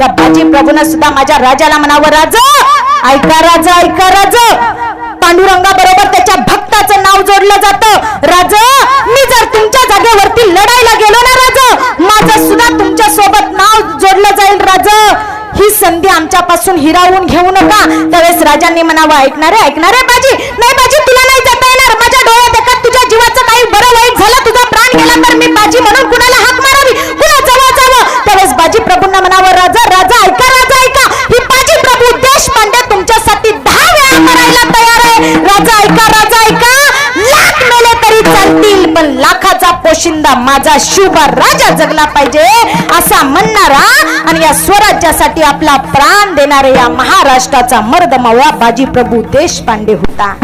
त्या बाजी प्रभून सुद्धा माझ्या राजाला म्हणावं राजा ऐका राजा ऐका राजा. पांडुरंगा बरोबर त्याच्या भक्ताचं नाव जोडलं जातं. राजा मी जर तुमच्या जागेवरती लढायला गेलो ना राजा माझं सुद्धा तुमच्यासोबत नाव जोडलं जाईल राज. ही संधी आमच्यापासून हिरावून घेऊ नका. त्यावेळेस राजांनी म्हणावं ऐकणारे ऐकणारे बाजी राजा ऐका राजा ऐका. लाख मेले तरी चालतील पण लाखाचा पोशिंदा माझा शुभ राजा जगला पाहिजे असा म्हणणारा आणि या स्वराज्यासाठी आपला प्राण देणारे या महाराष्ट्राचा मर्द बाजी प्रभू देशपांडे होता.